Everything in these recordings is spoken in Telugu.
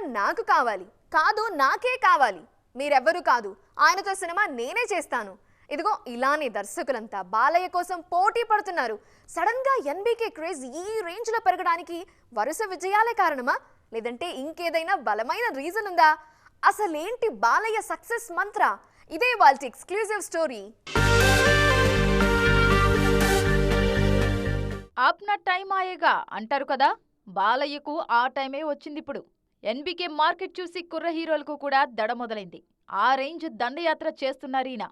నాకు కావాలి. కాదు నాకే కావాలి. మీరెవ్వరూ కాదు. ఆయనతో సినిమా నేనే చేస్తాను. ఇదిగో ఇలానే దర్శకులంతా బాలయ్య కోసం పోటీ పడుతున్నారు. సడన్గా ఎన్బీకే క్రేజ్ ఈ రేంజ్లో పెరగడానికి వరుస విజయాలే కారణమా? లేదంటే ఇంకేదైనా బలమైన రీజన్ ఉందా? అసలేంటి బాలయ్య సక్సెస్ మంత్ర? ఇదే వాళ్ళ ఎక్స్క్లూజివ్ స్టోరీ. ఆప్న టైం ఆయేగా అంటారు కదా? బాలయ్యకు ఆ టైమే వచ్చింది ఇప్పుడు ఎన్బికే మార్కెట్ చూసి కుర్ర హీరోలకు కూడా దడ మొదలైంది. ఆ రేంజ్ దండయాత్ర చేస్తున్నారు ఈయన.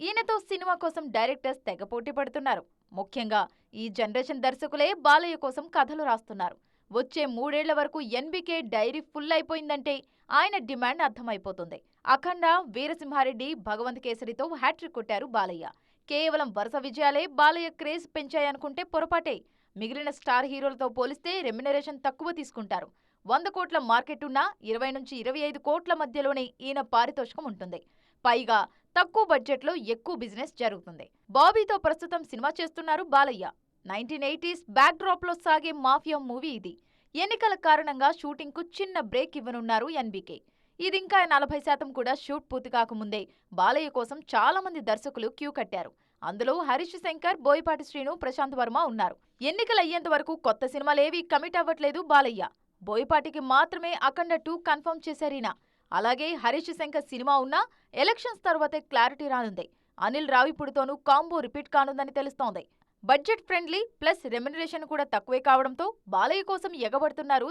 ఈయనతో సినిమా కోసం డైరెక్టర్స్ తెగ పోటీ పడుతున్నారు. ముఖ్యంగా ఈ జనరేషన్ దర్శకులే బాలయ్య కోసం కథలు రాస్తున్నారు. వచ్చే మూడేళ్ళ వరకు ఎన్బికే డైరీ ఫుల్ అయిపోయిందంటే ఆయన డిమాండ్ అర్థమైపోతుంది. అఖండ వీరసింహారెడ్డి భగవంత్ కేసరితో హ్యాట్రిక్ కొట్టారు బాలయ్య. కేవలం వరుస విజయాలే బాలయ్య క్రేజ్ పెంచాయనుకుంటే పొరపాటే. మిగిలిన స్టార్ హీరోలతో పోలిస్తే రెమ్యునరేషన్ తక్కువ తీసుకుంటారు. వంద కోట్ల మార్కెట్ ఉన్నా ఇరవై నుంచి ఇరవై ఐదు కోట్ల మధ్యలోనే ఈయన పారితోషికం ఉంటుంది. పైగా తక్కువ బడ్జెట్లో ఎక్కువ బిజినెస్ జరుగుతుంది. బాబీతో ప్రస్తుతం సినిమా చేస్తున్నారు బాలయ్య. నైన్టీన్ ఎయిటీస్ బ్యాక్డ్రాప్లో సాగే మాఫియా మూవీ ఇది. ఎన్నికల కారణంగా షూటింగ్కు చిన్న బ్రేక్ ఇవ్వనున్నారు ఎన్బీకే. ఇది ఇంకా నలభై శాతం కూడా షూట్ పూర్తి కాకముందే బాలయ్య కోసం చాలా మంది దర్శకులు క్యూ కట్టారు. అందులో హరీష్ శంకర్ బోయపాటి శ్రీను ప్రశాంత్ వర్మ ఉన్నారు. ఎన్నికలు అయ్యేంత వరకు కొత్త సినిమాలేవీ కమిట్ అవ్వట్లేదు బాలయ్య. బోయపాటికి మాత్రమే అఖండ టూ కన్ఫర్మ్ చేశారీనా అలాగే హరీష్ శంకర్ సినిమా ఉన్నా ఎలక్షన్స్ తర్వాతే క్లారిటీ రానుంది. అనిల్ రావిపూడితోనూ కాంబో రిపీట్ కానుందని తెలుస్తోంది. బడ్జెట్ ఫ్రెండ్లీ ప్లస్ రెమ్యునరేషన్ కూడా తక్కువే కావడంతో బాలయ్య కోసం ఎగబడుతున్నారు